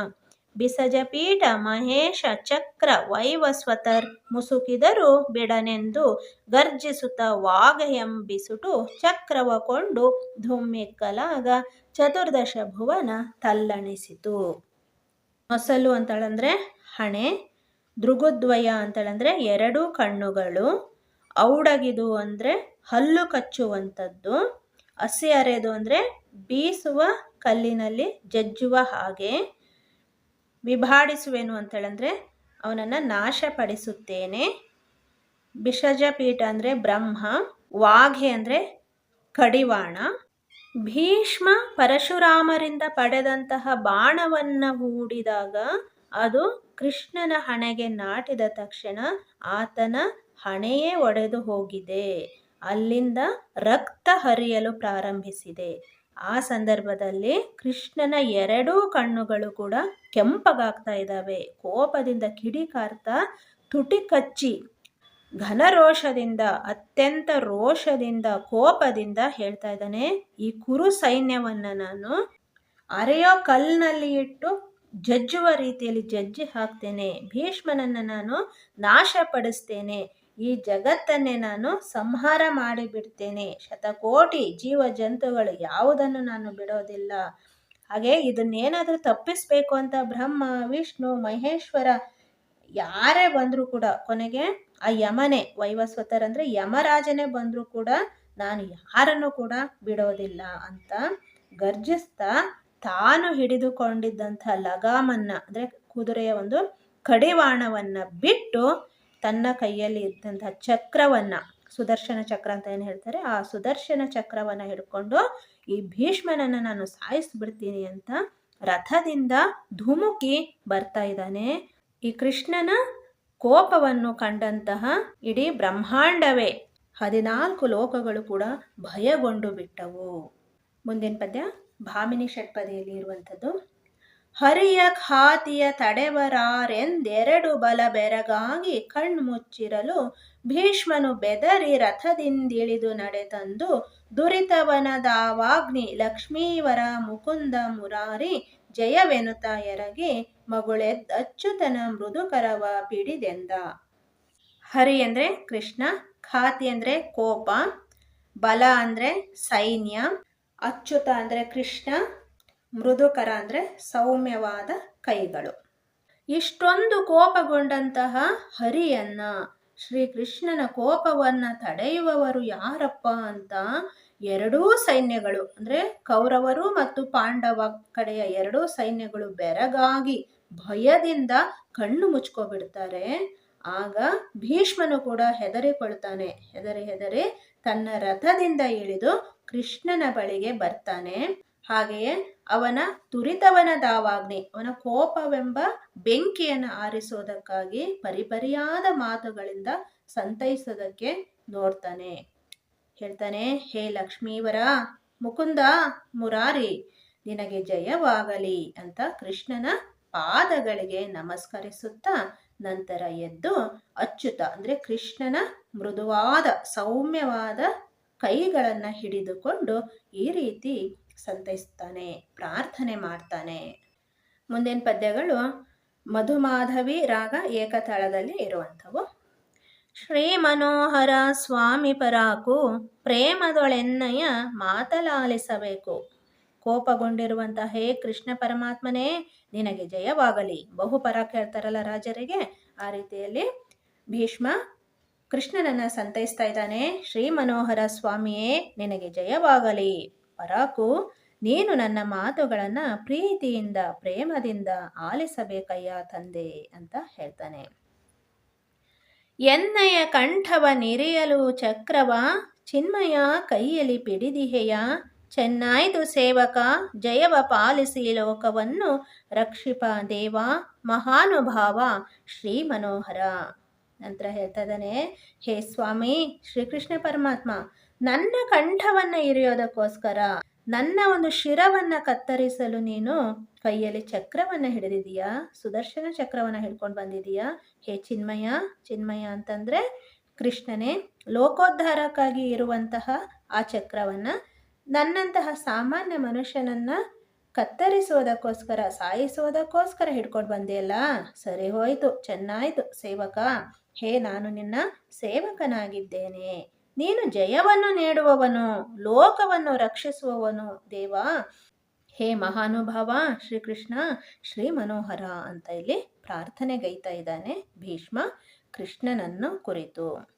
ಬಿಸಜಪೀಠ ಮಹೇಶ ಚಕ್ರ ವೈವಸ್ವತರ್ ಮುಸುಕಿದರು ಬಿಡನೆಂದು ಗರ್ಜಿಸುತ್ತ ವಾಗೆಯಂಬಿಸುಟು ಚಕ್ರವ ಕೊಂಡು ಧುಮ್ಮಿಕ್ಕಲಾಗ ಚತುರ್ದಶ ಭುವನ ತಲ್ಲಣಿಸಿತು. ಮೊಸಲು ಅಂತಳಂದ್ರೆ ಹಣೆ, ದೃಗುದ್ವಯ ಅಂತಳಂದ್ರೆ ಎರಡು ಕಣ್ಣುಗಳು, ಔಡಗಿದು ಅಂದರೆ ಹಲ್ಲು ಕಚ್ಚುವಂಥದ್ದು, ಹಸಿ ಅರೆದು ಅಂದರೆ ಬೀಸುವ ಕಲ್ಲಿನಲ್ಲಿ ಜಜ್ಜುವ ಹಾಗೆ. ವಿಭಾಡಿಸುವೆನು ಅಂತೇಳಂದರೆ ಅವನನ್ನು ನಾಶಪಡಿಸುತ್ತೇನೆ. ಬಿಷಜ ಪೀಠ ಅಂದರೆ ಬ್ರಹ್ಮ, ವಾಘೆ ಅಂದರೆ ಕಡಿವಾಣ. ಭೀಷ್ಮ ಪರಶುರಾಮರಿಂದ ಪಡೆದಂತಹ ಬಾಣವನ್ನು ಹೂಡಿದಾಗ ಅದು ಕೃಷ್ಣನ ಹಣೆಗೆ ನಾಟಿದ ತಕ್ಷಣ ಆತನ ಹಣೆಯೇ ಒಡೆದು ಹೋಗಿದೆ. ಅಲ್ಲಿಂದ ರಕ್ತ ಹರಿಯಲು ಪ್ರಾರಂಭಿಸಿದೆ. ಆ ಸಂದರ್ಭದಲ್ಲಿ ಕೃಷ್ಣನ ಎರಡೂ ಕಣ್ಣುಗಳು ಕೂಡ ಕೆಂಪಗಾಗ್ತಾ ಇದ್ದಾವೆ. ಕೋಪದಿಂದ ಕಿಡಿಕಾರ್ತಾ ತುಟಿ ಕಚ್ಚಿ ಘನರೋಷದಿಂದ, ಅತ್ಯಂತ ರೋಷದಿಂದ, ಕೋಪದಿಂದ ಹೇಳ್ತಾ ಇದ್ದಾನೆ. ಈ ಕುರು ಸೈನ್ಯವನ್ನು ನಾನು ಅರೆಯೋ ಕಲ್ಲಿನಲ್ಲಿ ಇಟ್ಟು ಜಜ್ಜುವ ರೀತಿಯಲ್ಲಿ ಜಜ್ಜಿ ಹಾಕ್ತೇನೆ. ಭೀಷ್ಮನನ್ನು ನಾನು ನಾಶಪಡಿಸ್ತೇನೆ. ಈ ಜಗತ್ತನ್ನೇ ನಾನು ಸಂಹಾರ ಮಾಡಿಬಿಡ್ತೇನೆ. ಶತಕೋಟಿ ಜೀವ ಜಂತುಗಳು ಯಾವುದನ್ನು ನಾನು ಬಿಡೋದಿಲ್ಲ. ಹಾಗೆ ಇದನ್ನೇನಾದರೂ ತಪ್ಪಿಸ್ಬೇಕು ಅಂತ ಬ್ರಹ್ಮ, ವಿಷ್ಣು, ಮಹೇಶ್ವರ ಯಾರೇ ಬಂದರೂ ಕೂಡ ಕೊನೆಗೆ ಆ ಯಮನೆ, ವೈವಸ್ವತರಂದ್ರೆ ಯಮರಾಜನೇ ಬಂದರೂ ಕೂಡ ನಾನು ಯಾರನ್ನು ಕೂಡ ಬಿಡೋದಿಲ್ಲ ಅಂತ ಗರ್ಜಿಸ್ತಾ ತಾನು ಹಿಡಿದುಕೊಂಡಿದ್ದಂಥ ಲಗಾಮನ್ನ, ಅಂದರೆ ಕುದುರೆಯ ಒಂದು ಕಡಿವಾಣವನ್ನು ಬಿಟ್ಟು ತನ್ನ ಕೈಯಲ್ಲಿ ಇದ್ದಂಥ ಚಕ್ರವನ್ನು, ಸುದರ್ಶನ ಚಕ್ರ ಅಂತ ಏನು ಹೇಳ್ತಾರೆ? ಆ ಸುದರ್ಶನ ಚಕ್ರವನ್ನು ಹಿಡ್ಕೊಂಡು ಈ ಭೀಷ್ಮನನ್ನು ನಾನು ಸಾಯಿಸ್ಬಿಡ್ತೀನಿ ಅಂತ ರಥದಿಂದ ಧುಮುಕಿ ಬರ್ತಾ ಇದ್ದಾನೆ. ಈ ಕೃಷ್ಣನ ಕೋಪವನ್ನು ಕಂಡಂತಹ ಇಡೀ ಬ್ರಹ್ಮಾಂಡವೇ ಹದಿನಾಲ್ಕು ಲೋಕಗಳು ಕೂಡ ಭಯಗೊಂಡು ಬಿಟ್ಟವು. ಮುಂದಿನ ಪದ್ಯ ಭಾಮಿನಿ ಷಟ್ಪದಿಯಲ್ಲಿ ಇರುವಂಥದ್ದು. ಹರಿಯ ಖಾತಿಯ ತಡೆವರಾರೆಂದೆರಡು ಬಲ ಬೆರಗಾಗಿ ಕಣ್ಮುಚ್ಚಿರಲು ಭೀಷ್ಮನು ಬೆದರಿ ರಥದಿಂದಿಳಿದು ನಡೆತಂದು ದುರಿತವನದಾವಾಗ್ನಿ ಲಕ್ಷ್ಮೀವರ ಮುಕುಂದ ಮುರಾರಿ ಜಯವೆನುತ ಎರಗಿ ಅಚ್ಚುತನ ಮೃದುಕರವ ಪಿಡಿದೆಂದ ಹರಿ ಅಂದರೆ ಕೃಷ್ಣ, ಖಾತಿ ಅಂದರೆ ಕೋಪ, ಬಲ ಅಂದರೆ ಸೈನ್ಯ, ಅಚ್ಯುತ ಅಂದರೆ ಕೃಷ್ಣ ಮೃದುಕರ ಅಂದರೆ ಸೌಮ್ಯವಾದ ಕೈಗಳು. ಇಷ್ಟೊಂದು ಕೋಪಗೊಂಡಂತಹ ಹರಿಯನ್ನ, ಶ್ರೀಕೃಷ್ಣನ ಕೋಪವನ್ನು ತಡೆಯುವವರು ಯಾರಪ್ಪ ಅಂತ ಎರಡೂ ಸೈನ್ಯಗಳು, ಅಂದರೆ ಕೌರವರು ಮತ್ತು ಪಾಂಡವ ಕಡೆಯ ಎರಡೂ ಸೈನ್ಯಗಳು ಬೆರಗಾಗಿ ಭಯದಿಂದ ಕಣ್ಣು ಮುಚ್ಕೋಬಿಡ್ತಾರೆ. ಆಗ ಭೀಷ್ಮನು ಕೂಡ ಹೆದರಿಕೊಳ್ತಾನೆ. ಹೆದರಿ ಹೆದರಿ ತನ್ನ ರಥದಿಂದ ಇಳಿದು ಕೃಷ್ಣನ ಬಳಿಗೆ ಬರ್ತಾನೆ. ಹಾಗೆಯೇ ಅವನ ತುರಿತವನ ದಾವಾಗ್ನಿ ಅವನ ಕೋಪವೆಂಬ ಬೆಂಕಿಯನ್ನು ಆರಿಸೋದಕ್ಕಾಗಿ ಪರಿಪರಿಯಾದ ಮಾತುಗಳಿಂದ ಸಂತೈಸೋದಕ್ಕೆ ನೋಡ್ತಾನೆ. ಹೇಳ್ತಾನೆ, ಹೇ ಲಕ್ಷ್ಮೀವರ, ಮುಕುಂದ, ಮುರಾರಿ, ನಿನಗೆ ಜಯವಾಗಲಿ ಅಂತ ಕೃಷ್ಣನ ಪಾದಗಳಿಗೆ ನಮಸ್ಕರಿಸುತ್ತಾ ನಂತರ ಎದ್ದು ಅಚ್ಯುತ ಅಂದರೆ ಕೃಷ್ಣನ ಮೃದುವಾದ, ಸೌಮ್ಯವಾದ ಕೈಗಳನ್ನು ಹಿಡಿದುಕೊಂಡು ಈ ರೀತಿ ಸಂತೈಸ್ತಾನೆ, ಪ್ರಾರ್ಥನೆ ಮಾಡ್ತಾನೆ. ಮುಂದಿನ ಪದ್ಯಗಳು, ಮಧುಮಾಧವಿ ರಾಗ ಏಕತಾಳದಲ್ಲಿ ಇರುವಂಥವು. ಶ್ರೀ ಮನೋಹರ ಸ್ವಾಮಿ ಪರಾಕು ಪ್ರೇಮದೊಳೆನ್ನಯ ಮಾತಲಾಲಿಸಬೇಕು. ಕೋಪಗೊಂಡಿರುವಂತಹ ಹೇ ಕೃಷ್ಣ ಪರಮಾತ್ಮನೇ, ನಿನಗೆ ಜಯವಾಗಲಿ. ಬಹುಪರ ಕೇಳ್ತಾರಲ್ಲ ರಾಜರಿಗೆ ಆ ರೀತಿಯಲ್ಲಿ ಭೀಷ್ಮ ಕೃಷ್ಣನನ್ನ ಸಂತೈಸ್ತಾ ಇದ್ದಾನೆ. ಶ್ರೀ ಮನೋಹರ ಸ್ವಾಮಿಯೇ, ನಿನಗೆ ಜಯವಾಗಲಿ. ಪರಾಕು, ನೀನು ನನ್ನ ಮಾತುಗಳನ್ನು ಪ್ರೀತಿಯಿಂದ, ಪ್ರೇಮದಿಂದ ಆಲಿಸಬೇಕಯ್ಯ ತಂದೆ ಅಂತ ಹೇಳ್ತಾನೆ. ಎನ್ನಯ ಕಂಠವ ನಿರಿಯಲು ಚಕ್ರವ, ಚಿನ್ಮಯ ಕೈಯಲ್ಲಿ ಪಿಡಿದಿಹೆಯ, ಚೆನ್ನಾಯ್ದು ಸೇವಕ, ಜಯವ ಪಾಲಿಸಿ ಲೋಕವನ್ನು ರಕ್ಷಿಪ ದೇವ, ಮಹಾನುಭಾವ ಶ್ರೀ ಮನೋಹರ ನಂತರ ಹೇಳ್ತಾ ಇದ್ದಾನೆ. ಹೇ ಸ್ವಾಮಿ, ಶ್ರೀಕೃಷ್ಣ ಪರಮಾತ್ಮ ನನ್ನ ಕಂಠವನ್ನು ಇರಿಯೋದಕ್ಕೋಸ್ಕರ, ನನ್ನ ಒಂದು ಶಿರವನ್ನು ಕತ್ತರಿಸಲು ನೀನು ಕೈಯಲ್ಲಿ ಚಕ್ರವನ್ನು ಹಿಡಿದಿದೀಯಾ ಸುದರ್ಶನ ಚಕ್ರವನ್ನು ಹಿಡ್ಕೊಂಡು ಬಂದಿದೀಯಾ ಹೇ ಚಿನ್ಮಯ ಚಿನ್ಮಯ ಅಂತಂದರೆ ಕೃಷ್ಣನೇ, ಲೋಕೋದ್ಧಾರಕ್ಕಾಗಿ ಇರುವಂತಹ ಆ ಚಕ್ರವನ್ನು, ನನ್ನಂತಹ ಸಾಮಾನ್ಯ ಮನುಷ್ಯನನ್ನು ಕತ್ತರಿಸೋದಕ್ಕೋಸ್ಕರ ಸಾಯಿಸೋದಕ್ಕೋಸ್ಕರ ಹಿಡ್ಕೊಂಡು ಬಂದೆಯಲ್ಲ? ಸರಿ ಹೋಯಿತು, ಚೆನ್ನಾಯಿತು, ಸೇವಕ. ಹೇ, ನಾನು ನಿನ್ನ ಸೇವಕನಾಗಿದ್ದೇನೆ. ನೀನು ಜಯವನ್ನು ನೀಡುವವನು, ಲೋಕವನ್ನು ರಕ್ಷಿಸುವವನು, ದೇವ. ಹೇ ಮಹಾನುಭಾವ, ಶ್ರೀಕೃಷ್ಣ, ಶ್ರೀ ಮನೋಹರ ಅಂತ ಇಲ್ಲಿ ಪ್ರಾರ್ಥನೆಗೈತಾ ಇದ್ದಾನೆ ಭೀಷ್ಮ ಕೃಷ್ಣನನ್ನು ಕುರಿತು.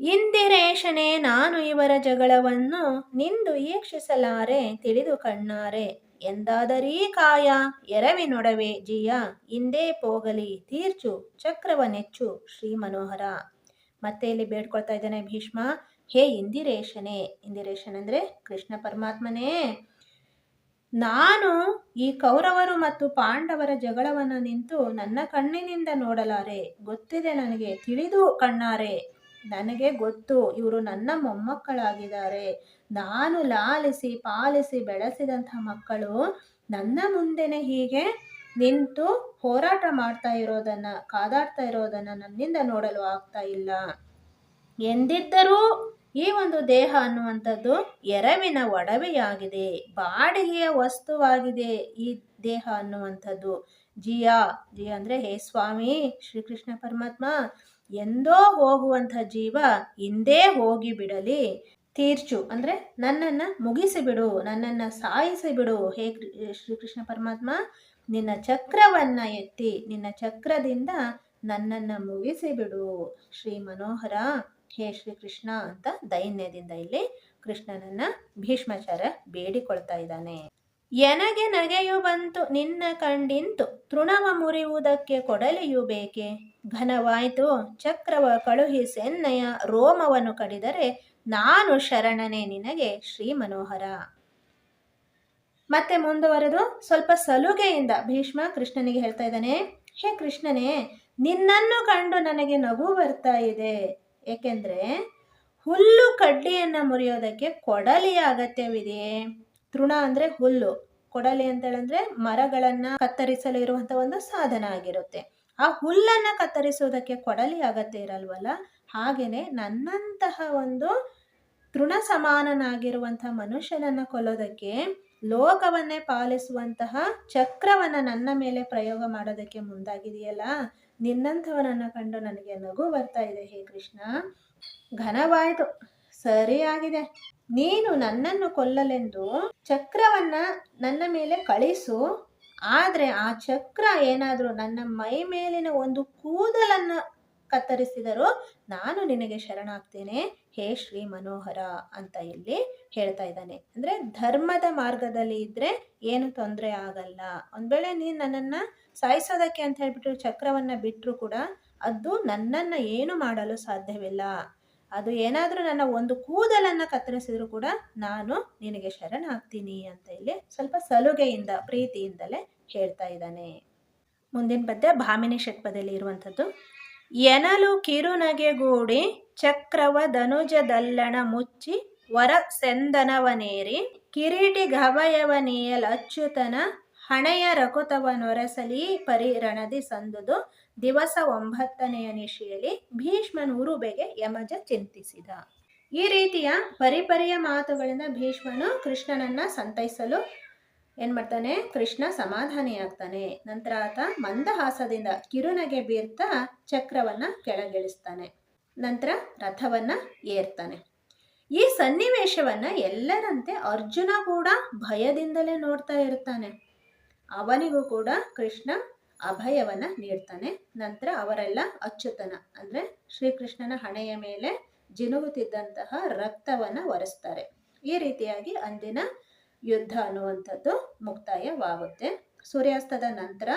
ಇಂದಿರೇಶನೇ, ನಾನು ಇವರ ಜಗಳವನ್ನು ನಿಂದು ಈಕ್ಷಿಸಲಾರೆ ತಿಳಿದು ಕಣ್ಣಾರೆ. ಎಂದಾದರೀ ಕಾಯ ಎರವಿನೊಡವೆ ಜಿಯ ಇಂದೇ ಪೋಗಲಿ, ತೀರ್ಚು, ಚಕ್ರವನೆಚ್ಚು ಶ್ರೀ ಮನೋಹರ. ಮತ್ತೆ ಇಲ್ಲಿ ಬೇಡ್ಕೊಳ್ತಾ ಇದ್ದಾನೆ ಭೀಷ್ಮ ಹೇ ಇಂದಿರೇಶನೇ, ಇಂದಿರೇಶನ್ ಅಂದರೆ ಕೃಷ್ಣ ಪರಮಾತ್ಮನೇ. ನಾನು ಈ ಕೌರವರು ಮತ್ತು ಪಾಂಡವರ ಜಗಳವನ್ನು ನಿಂತು ನನ್ನ ಕಣ್ಣಿನಿಂದ ನೋಡಲಾರೆ. ಗೊತ್ತಿದೆ ನನಗೆ, ತಿಳಿದು ಕಣ್ಣಾರೆ. ನನಗೆ ಗೊತ್ತು, ಇವರು ನನ್ನ ಮೊಮ್ಮಕ್ಕಳಾಗಿದ್ದಾರೆ. ನಾನು ಲಾಲಿಸಿ, ಪಾಲಿಸಿ ಬೆಳೆಸಿದಂಥ ಮಕ್ಕಳು ನನ್ನ ಮುಂದೆನೆ ಹೀಗೆ ನಿಂತು ಹೋರಾಟ ಮಾಡ್ತಾ ಇರೋದನ್ನ, ಕಾದಾಡ್ತಾ ಇರೋದನ್ನ ನನ್ನಿಂದ ನೋಡಲು ಆಗ್ತಾ ಇಲ್ಲ. ಎಂದಿದ್ದರೂ ಈ ಒಂದು ದೇಹ ಅನ್ನುವಂಥದ್ದು ಎರವಿನ ಒಡವೆಯಾಗಿದೆ, ಬಾಡಿಗೆಯ ವಸ್ತುವಾಗಿದೆ ಈ ದೇಹ ಅನ್ನುವಂಥದ್ದು. ಜಿಯಾ ಜಿ ಅಂದರೆ ಹೇ ಸ್ವಾಮಿ ಶ್ರೀಕೃಷ್ಣ ಪರಮಾತ್ಮ, ಎಂದೋ ಹೋಗುವಂಥ ಜೀವ ಹಿಂದೇ ಹೋಗಿ ಬಿಡಲಿ. ತೀರ್ಚು ಅಂದರೆ ನನ್ನನ್ನು ಮುಗಿಸಿಬಿಡು, ನನ್ನನ್ನು ಸಾಯಿಸಿಬಿಡು. ಹೇ ಶ್ರೀಕೃಷ್ಣ ಪರಮಾತ್ಮ, ನಿನ್ನ ಚಕ್ರವನ್ನು ಎತ್ತಿ, ನಿನ್ನ ಚಕ್ರದಿಂದ ನನ್ನನ್ನು ಮುಗಿಸಿಬಿಡು. ಶ್ರೀ ಮನೋಹರ ಹೇ ಶ್ರೀಕೃಷ್ಣ ಅಂತ ದೈನ್ಯದಿಂದ ಇಲ್ಲಿ ಕೃಷ್ಣನನ್ನ ಭೀಷ್ಮಾಚಾರ್ಯ ಬೇಡಿಕೊಳ್ತಾ ಇದ್ದಾನೆ. ಎನಗೆ ನಗೆಯು ಬಂತು ನಿನ್ನ ಕಂಡಿಂತು, ತೃಣವ ಮುರಿಯುವುದಕ್ಕೆ ಕೊಡಲಿಯು ಬೇಕೆ? ಘನವಾಯ್ತು, ಚಕ್ರವ ಕಳುಹಿಸೆನ್ನಯ ರೋಮವನ್ನು ಕಡಿದರೆ ನಾನು ಶರಣನೆ ನಿನಗೆ ಶ್ರೀ ಮನೋಹರ ಮತ್ತೆ ಮುಂದುವರೆದು ಸ್ವಲ್ಪ ಸಲುಗೆಯಿಂದ ಭೀಷ್ಮ ಕೃಷ್ಣನಿಗೆ ಹೇಳ್ತಾ ಇದ್ದಾನೆ, ಹೇ ಕೃಷ್ಣನೇ, ನಿನ್ನನ್ನು ಕಂಡು ನನಗೆ ನಗು ಬರ್ತಾ ಇದೆ. ಏಕೆಂದ್ರೆ ಹುಲ್ಲು ಕಡ್ಡಿಯನ್ನು ಮುರಿಯೋದಕ್ಕೆ ಕೊಡಲಿಯ ಅಗತ್ಯವಿದೆ. ತೃಣ ಅಂದರೆ ಹುಲ್ಲು. ಕೊಡಲಿ ಅಂತ ಮರಗಳನ್ನು ಮರಗಳನ್ನ ಕತ್ತರಿಸಲು ಇರುವಂಥ ಒಂದು ಸಾಧನ ಆಗಿರುತ್ತೆ. ಆ ಹುಲ್ಲನ್ನ ಕತ್ತರಿಸೋದಕ್ಕೆ ಕೊಡಲಿ ಅಗತ್ಯ ಇರಲ್ವಲ್ಲ? ಹಾಗೆಯೇ ನನ್ನಂತಹ ಒಂದು ತೃಣ ಸಮಾನನಾಗಿರುವಂಥ ಮನುಷ್ಯನನ್ನ ಕೊಲ್ಲೋದಕ್ಕೆ, ಲೋಕವನ್ನೇ ಪಾಲಿಸುವಂತಹ ಚಕ್ರವನ್ನ ನನ್ನ ಮೇಲೆ ಪ್ರಯೋಗ ಮಾಡೋದಕ್ಕೆ ಮುಂದಾಗಿದೆಯಲ್ಲ? ನಿನ್ನಂಥವನನ್ನ ಕಂಡು ನನಗೆ ನಗು ಬರ್ತಾ ಇದೆ. ಹೇ ಕೃಷ್ಣ, ಘನವಾಯಿತು. ಸರಿಯಾಗಿದೆ. ನೀನು ನನ್ನನ್ನು ಕೊಲ್ಲಲೆಂದು ಚಕ್ರವನ್ನ ನನ್ನ ಮೇಲೆ ಕಳಿಸು. ಆದರೆ ಆ ಚಕ್ರ ಏನಾದರೂ ನನ್ನ ಮೈ ಮೇಲಿನ ಒಂದು ಕೂದಲನ್ನು ಕತ್ತರಿಸಿದರೂ ನಾನು ನಿನಗೆ ಶರಣಾಗ್ತೇನೆ. ಹೇ ಶ್ರೀ ಮನೋಹರ ಅಂತ ಇಲ್ಲಿ ಹೇಳ್ತಾ ಇದ್ದಾನೆ. ಅಂದರೆ ಧರ್ಮದ ಮಾರ್ಗದಲ್ಲಿ ಇದ್ದರೆ ಏನು ತೊಂದರೆ ಆಗಲ್ಲ. ಒಂದು ವೇಳೆ ನೀನು ನನ್ನನ್ನು ಸಾಯಿಸೋದಕ್ಕೆ ಅಂತ ಹೇಳ್ಬಿಟ್ಟು ಚಕ್ರವನ್ನು ಬಿಟ್ಟರು ಕೂಡ ಅದು ನನ್ನನ್ನು ಏನು ಮಾಡಲು ಸಾಧ್ಯವಿಲ್ಲ. ಅದು ಏನಾದರೂ ನನ್ನ ಒಂದು ಕೂದಲನ್ನು ಕತ್ತರಿಸಿದ್ರು ಕೂಡ ನಾನು ನಿನಗೆ ಶರಣಾಗ್ತೀನಿ ಅಂತ ಇಲ್ಲಿ ಸ್ವಲ್ಪ ಸಲುಗೆಯಿಂದ, ಪ್ರೀತಿಯಿಂದಲೇ ಹೇಳ್ತಾ ಇದ್ದಾನೆ. ಮುಂದಿನ ಪದ್ಯ ಭಾಮಿನಿ ಷಟ್ಪದಲ್ಲಿ ಇರುವಂಥದ್ದು. ಎನಲು ಕಿರುನಗೆಗೂಡಿ ಚಕ್ರವ ಧನುಜದಲ್ಲಣ ಮುಚ್ಚಿ ವರ ಸೆಂದನವನೇರಿ ಕಿರೀಟಿ ಗವಯವನೀಯಲ್ ಅಚ್ಯುತನ ಹಣೆಯ ರಕುತವನೊರಸಲಿ ಪರಿರಣದಿ ಸಂದುದು ದಿವಸ ಒಂಬತ್ತನೆಯ ನಿಶಿಯಲ್ಲಿ ಭೀಷ್ಮನು ಉರುಬೆಗೆ ಯಮಜ ಚಿಂತಿಸಿದ. ಈ ರೀತಿಯ ಪರಿಪರಿಯ ಮಾತುಗಳಿಂದ ಭೀಷ್ಮನು ಕೃಷ್ಣನನ್ನ ಸಂತೈಸಲು ಏನ್ ಮಾಡ್ತಾನೆ? ಕೃಷ್ಣ ಸಮಾಧಾನಿಯಾಗ್ತಾನೆ. ನಂತರ ಆತ ಮಂದಹಾಸದಿಂದ ಕಿರುನಗೆ ಬೀರ್ತಾ ಚಕ್ರವನ್ನ ಕೆಳಗಿಳಿಸ್ತಾನೆ. ನಂತರ ರಥವನ್ನ ಏರ್ತಾನೆ. ಈ ಸನ್ನಿವೇಶವನ್ನ ಎಲ್ಲರಂತೆ ಅರ್ಜುನ ಕೂಡ ಭಯದಿಂದಲೇ ನೋಡ್ತಾ ಇರ್ತಾನೆ. ಅವನಿಗೂ ಕೂಡ ಕೃಷ್ಣ ಅಭಯವನ್ನ ನೀಡ್ತಾನೆ. ನಂತರ ಅವರೆಲ್ಲ ಅಚ್ಯುತನ ಅಂದ್ರೆ ಶ್ರೀಕೃಷ್ಣನ ಹಣೆಯ ಮೇಲೆ ಜಿನುಗುತ್ತಿದ್ದಂತಹ ರಕ್ತವನ್ನ ಒರೆಸ್ತಾರೆ. ಈ ರೀತಿಯಾಗಿ ಅಂದಿನ ಯುದ್ಧ ಅನ್ನುವಂಥದ್ದು ಮುಕ್ತಾಯವಾಗುತ್ತೆ. ಸೂರ್ಯಾಸ್ತದ ನಂತರ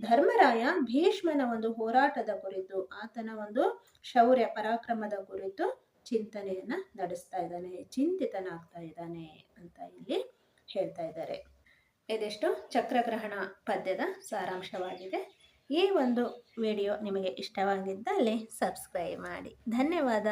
ಧರ್ಮರಾಯ ಭೀಷ್ಮನ ಒಂದು ಹೋರಾಟದ ಕುರಿತು, ಆತನ ಒಂದು ಶೌರ್ಯ ಪರಾಕ್ರಮದ ಕುರಿತು ಚಿಂತನೆಯನ್ನ ನಡೆಸ್ತಾ ಇದ್ದಾನೆ, ಚಿಂತಿತನಾಗ್ತಾ ಇದ್ದಾನೆ ಅಂತ ಇಲ್ಲಿ ಹೇಳ್ತಾ ಇದ್ದಾರೆ. ಇದೆಷ್ಟು ಚಕ್ರಗ್ರಹಣ ಪದ್ಯದ ಸಾರಾಂಶವಾಗಿದೆ. ಈ ಒಂದು ವಿಡಿಯೋ ನಿಮಗೆ ಇಷ್ಟವಾಗಿದ್ದಲ್ಲಿ ಸಬ್ಸ್ಕ್ರೈಬ್ ಮಾಡಿ. ಧನ್ಯವಾದ.